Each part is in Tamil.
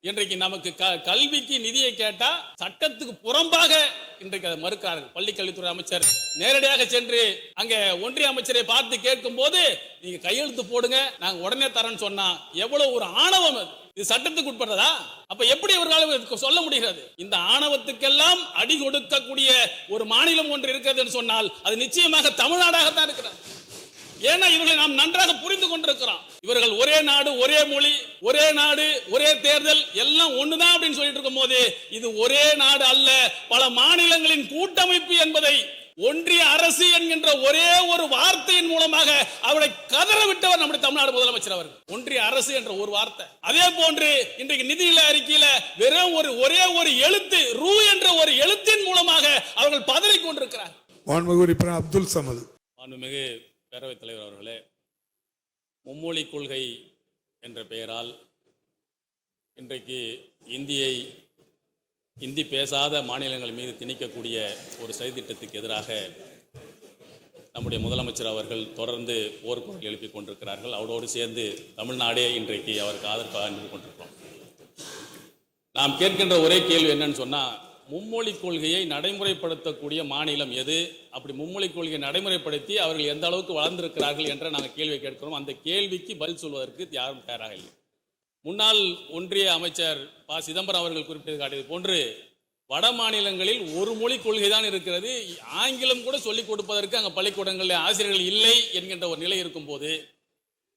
இன்றைக்கு நமக்கு க- கல்விக்கு நிதியை கேட்டா சட்டத்துக்கு புறம்பாக இன்றைக்கு அதை மறுக்கிறார்கள். பள்ளி கல்வித்துறை அமைச்சர் நேரடியாக சென்று அங்க ஒன்றிய அமைச்சரை பார்த்து கேட்கும் போது நீங்க கையெழுத்து போடுங்க நாங்க உடனே தரேன்னு சொன்னா எவ்வளவு ஒரு ஆணவம் அது. இது சட்டத்துக்கு உட்பட்டதா? அப்ப எப்படி இவர்களால் சொல்ல முடிகிறது? இந்த ஆணவத்துக்கெல்லாம் அடி கொடுக்கக்கூடிய ஒரு மாநிலம் ஒன்று இருக்கிறதுன்னு சொன்னால் அது நிச்சயமாக தமிழ்நாடாகத்தான் இருக்கிறது. ஏன்னா இவர்களை நாம் நன்றாக புரிந்து கொண்டிருக்கிறோம். இவர்கள் ஒரே நாடு ஒரே மொழி ஒரே நாடு ஒரே தேர்தல் எல்லாம் ஒண்ணுதான் அப்படின்னு சொல்லிட்டு இருக்கும் போது இது ஒரே நாடு அல்ல. பல மாநிலங்களின் கூட்டமைப்பு என்பதை ஒன்றிய அரசு என்கின்ற ஒரே ஒரு வார்த்தையின் மூலமாக அவரை கதற விட்டவர் நம்முடைய தமிழ்நாடு முதலமைச்சர் அவர்கள். ஒன்றிய அரசு என்ற ஒரு வார்த்தை. அதே போன்று இன்றைக்கு நிதிநிலை அறிக்கையில வெறும் ஒரு ஒரே ஒரு எழுத்து ரூ என்ற ஒரு எழுத்தின் மூலமாக அவர்கள் பதறிக் கொண்டிருக்கிறார் மாண்புமிகு அப்துல் சமது. மாண்புமிகு பேரவைத் தலைவர் அவர்களே மும்மொழி கொள்கை என்ற பெயரால் இன்றைக்கு இந்தியை இந்தி பேசாத மாநிலங்கள் மீது திணிக்கக்கூடிய ஒரு சதித்திட்டத்துக்கு எதிராக நம்முடைய முதலமைச்சர் அவர்கள் தொடர்ந்து போர்க்குரல் எழுப்பிக் கொண்டிருக்கிறார்கள். அவரோடு சேர்ந்து தமிழ்நாடே இன்றைக்கு அவருக்கு ஆதரவாக நின்று கொண்டிருக்கிறோம். நாம் கேட்கின்ற ஒரே கேள்வி என்னன்னு சொன்னா மும்மொழி கொள்கையை நடைமுறைப்படுத்தக்கூடிய மாநிலம் எது? அப்படி மும்மொழி கொள்கையை நடைமுறைப்படுத்தி அவர்கள் எந்த அளவுக்கு வளர்ந்திருக்கிறார்கள் என்ற நாங்கள் கேள்வி கேட்கிறோம். அந்த கேள்விக்கு பதில் சொல்வதற்கு யாரும் தயாராக இல்லை. முன்னாள் ஒன்றிய அமைச்சர் ப. சிதம்பரம் அவர்கள் குறிப்பிட்டது காட்டியது போன்று வட மாநிலங்களில் ஒரு மொழி கொள்கை தான் இருக்கிறது. ஆங்கிலம் கூட சொல்லிக் கொடுப்பதற்கு அங்கே பள்ளிக்கூடங்களில் ஆசிரியர்கள் இல்லை என்கின்ற ஒரு நிலை இருக்கும்போது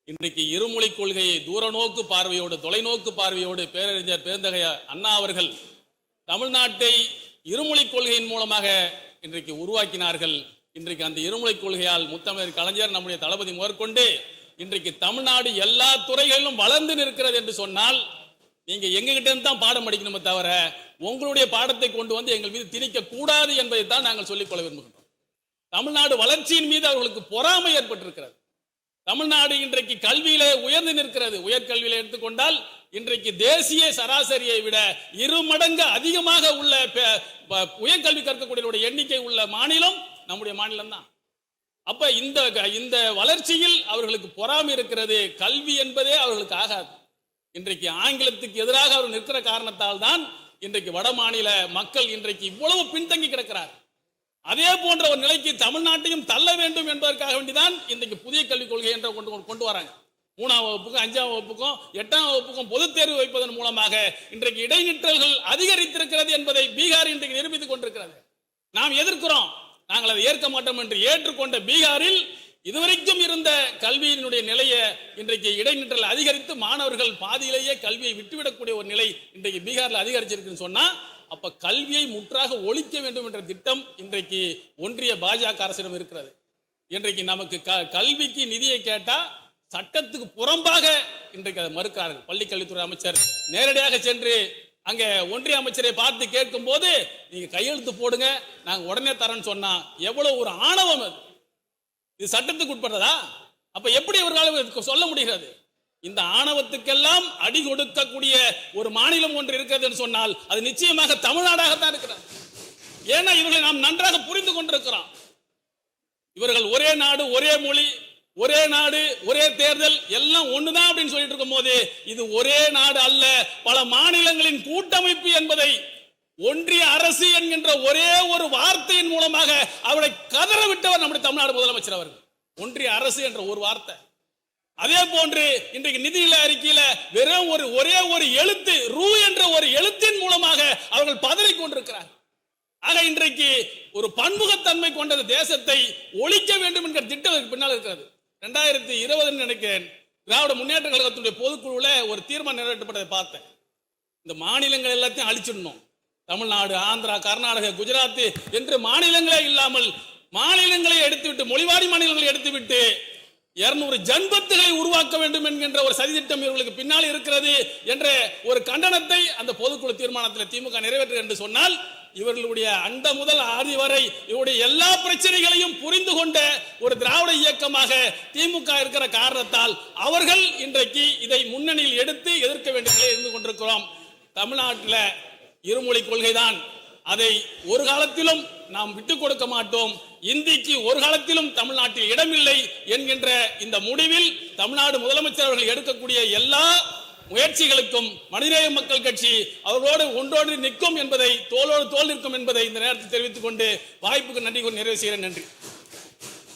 இன்றைக்கு இருமொழி கொள்கையை தூரநோக்கு பார்வையோடு தொலைநோக்கு பார்வையோடு பேரறிஞர் பேருந்தகைய அண்ணா அவர்கள் தமிழ்நாட்டை இருமொழிக் கொள்கையின் மூலமாக இன்றைக்கு உருவாக்கினார்கள். இன்றைக்கு அந்த இருமொழிக் கொள்கையால் முத்தமிழர் கலைஞர் நம்முடைய தளபதி முதற்கொண்டு இன்றைக்கு தமிழ்நாடு எல்லா துறைகளிலும் வளர்ந்து நிற்கிறது என்று சொன்னால் நீங்க எங்ககிட்ட இருந்து தான் பாடம் படிக்கணுமே தவிர உங்களுடைய பாடத்தை கொண்டு வந்து எங்கள் மீது திணிக்க கூடாது என்பதை தான் நாங்கள் சொல்லிக்கொள்ள விரும்புகின்றோம். தமிழ்நாடு வளர்ச்சியின் மீது அவர்களுக்கு பொறாமை ஏற்பட்டிருக்கிறது. தமிழ்நாடு இன்றைக்கு கல்வியில உயர்ந்து நிற்கிறது. உயர்கல்வியில எடுத்துக்கொண்டால் இன்றைக்கு தேசிய சராசரியை விட இரு மடங்கு அதிகமாக உள்ள உயர்கல்வி கற்கக்கூடியவருடைய எண்ணிக்கை உள்ள மாநிலம் நம்முடைய மாநிலம் தான் அப்ப இந்த இந்த வளர்ச்சியில் அவர்களுக்கு பொறாமை இருக்கிறது கல்வி என்பதே அவர்களுக்கு ஆகாது. இன்றைக்கு ஆங்கிலத்துக்கு எதிராக அவர் நிற்கிற காரணத்தால் தான் இன்றைக்கு வட மாநில மக்கள் இன்றைக்கு இவ்வளவு பின்தங்கி கிடக்கிறார் அதே போன்ற ஒரு நிலைக்கு தமிழ்நாட்டையும் தள்ள வேண்டும் என்பதற்காக வேண்டிதான் இன்றைக்கு புதிய கல்விக் கொள்கை என்ற கொண்டு கொண்டு வராங்க. மூணாம் வகுப்புக்கும் அஞ்சாம் வகுப்புக்கும் எட்டாம் வகுப்புக்கும் பொதுத் தேர்வு வைப்பதன் மூலமாக இன்றைக்கு இடைநிற்றல்கள் அதிகரித்திருக்கிறது என்பதை பீகார் இன்றைக்கு நிரூபித்துக் கொண்டிருக்கிறது. நாம் எதிர்க்கிறோம். நாங்கள் அதை ஏற்க மாட்டோம் என்று ஏற்றுக்கொண்ட பீகாரில் இதுவரைக்கும் இருந்த கல்வியினுடைய நிலையை இன்றைக்கு இடைநிற்றல் அதிகரித்து மாணவர்கள் பாதியிலேயே கல்வியை விட்டுவிடக்கூடிய ஒரு நிலை இன்றைக்கு பீகாரில் அதிகரிச்சிருக்குன்னு சொன்னா அப்ப கல்வியை முற்றாக ஒழிக்க வேண்டும் என்ற திட்டம் இன்றைக்கு ஒன்றிய பாஜக அரசிடம் இருக்கிறது. இன்றைக்கு நமக்கு க- கல்விக்கு நிதியை கேட்டால் சட்டத்துக்கு புறம்பாக இன்றைக்கு அதை மறுக்கிறார்கள். பள்ளி கல்வித்துறை அமைச்சர் நேரடியாக சென்று அங்க ஒன்றிய அமைச்சரை பார்த்து கேட்கும் போது நீங்க கையெழுத்து போடுங்க நாங்க உடனே தரேன்னு சொன்னா எவ்வளவு ஒரு ஆணவம் அது. இது சட்டத்துக்கு உட்பட்டதா? அப்ப எப்படி இவர்களால் சொல்ல முடிகிறது? இந்த ஆணவத்துக்கெல்லாம் அடி கொடுக்கக்கூடிய ஒரு மாநிலம் ஒன்று இருக்கிறதுன்னு சொன்னால் அது நிச்சயமாக தமிழ்நாடாகத்தான் இருக்கிறது. ஏன்னா இவர்களை நாம் நன்றாக புரிந்து கொண்டிருக்கிறோம். இவர்கள் ஒரே நாடு ஒரே மொழி ஒரே நாடு ஒரே தேர்தல் எல்லாம் ஒண்ணுதான் அப்படின்னு சொல்லிட்டு இருக்கும்போது இது ஒரே நாடு அல்ல. பல மாநிலங்களின் கூட்டமைப்பு என்பதை ஒன்றிய அரசு என்கின்ற ஒரே ஒரு வார்த்தையின் மூலமாக அவரை கதற விட்டவர் நம்முடைய தமிழ்நாடு முதலமைச்சர் அவர்கள். ஒன்றிய அரசு என்ற ஒரு வார்த்தை. அதே போன்று இன்றைக்கு நிதிநிலை அறிக்கையில வெறும் ஒரு ஒரே ஒரு எழுத்து ரூ என்ற ஒரு எழுத்தின் மூலமாக அவர்கள் பதறிக் கொண்டிருக்கிறார். ஆக இன்றைக்கு ஒரு பன்முகத்தன்மை கொண்ட தேசத்தை ஒழிக்க வேண்டும் என்கிற திட்டம் பின்னால் இருக்கிறது. ரெண்டாயிரத்தி இருபதுன்னு நினைக்கிறேன். திராவிட முன்னேற்ற கழகத்துடைய பொதுக்குழுல ஒரு தீர்மானம் நிறைவேற்றப்பட்டதை பார்த்தேன். இந்த மாநிலங்கள் எல்லாத்தையும் அழிச்சிடணும். தமிழ்நாடு ஆந்திரா கர்நாடகா குஜராத் என்று மாநிலங்களே இல்லாமல் மாநிலங்களை எடுத்துவிட்டு மொழிவாடி மாநிலங்களை எடுத்துவிட்டு இருநூறு ஜன்பத்துகளை உருவாக்க வேண்டும் என்கின்ற ஒரு சதித்திட்டம் இவர்களுக்கு பின்னால் இருக்கிறது என்ற ஒரு கண்டனத்தை அந்த பொதுக்குழு தீர்மானத்தில் திமுக நிறைவேற்று என்று சொன்னால் இவர்களுடைய அந்த முதல் ஆதி வரை இவருடைய எல்லா பிரச்சனைகளையும் புரிந்து கொண்ட ஒரு திராவிட இயக்கமாக திமுக இருக்கிற காரணத்தால் அவர்கள் இன்றைக்கு இதை முன்னணியில் எடுத்து எதிர்க்க வேண்டிய நிலையில் இருந்து கொண்டிருக்கிறோம். தமிழ்நாட்டில் இருமொழி கொள்கைதான். அதை ஒரு காலத்திலும் நாம் விட்டுக் கொடுக்க மாட்டோம். இந்திக்கு ஒரு காலத்திலும் தமிழ்நாட்டில் இடமில்லை என்கின்ற இந்த முடிவில் தமிழ்நாடு முதலமைச்சர் அவர்கள் எடுக்கக்கூடிய எல்லா முயற்சிகளுக்கும் மனிதநேய மக்கள் கட்சி அவர்களோடு ஒன்றோடு நிற்கும் என்பதை தோளோடு தோல் நிற்கும் என்பதை இந்த நேரத்தில் தெரிவித்துக் கொண்டு வாய்ப்புக்கு நன்றி கூறி நிறைவு செய்கிறேன். நன்றி.